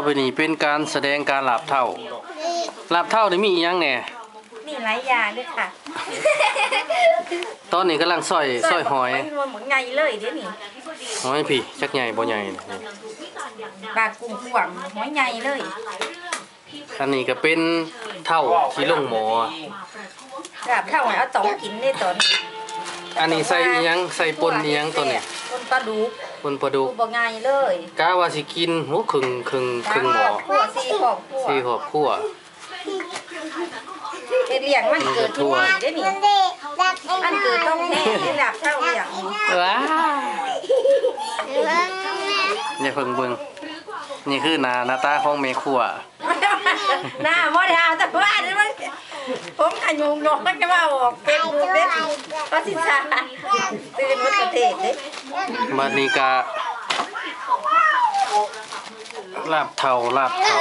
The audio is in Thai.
ต่อไปนี้เป็นการแสดงการหลาบเท่าหลาบเท่านี่มีอีหยังแหน่มีหลายอย่างด้วยค่ะตอนนี้กำลังซอยซอยหอยมันเหมือนไงเลยเดี๋ยวนี้หอยพี่จักใหญ่บ่ใหญ่นี่ปลากุ้งขวางหัวใหญ่เลยอันนี้ก็เป็นเท่าที่ลงหมอกับข้าวเอาตองกินได้ตอนนี้อันนี้ใส่อีหยังใส่ปนอีหยังตัวนี้ปนปลาดุก ปนปลาดุกบ่ไงเลยกะว่าสิกินโหครึ่งครึ่งครึ่งหมอขัวสี่ขอบขัวสี่ครอบครัวเฮ็ดเลี้ยงมันเกิดที่นี่เดี๋ยวนี้มันเกิดต้องแท้ที่หลับเท่าเลี้ยงว้าอย่าเพิ่งเบิ่งนี่คือหน้าหน้าตาของแม่ครัวหน้าบ่ได้เอาแต่ว่านี่มันผมขยุงนกมันจะมาออกเป็นบุญเด้ภาษิชาตื่นมันประเทศเด้บัดนี้ก็ลาบเท่าลาบเท่า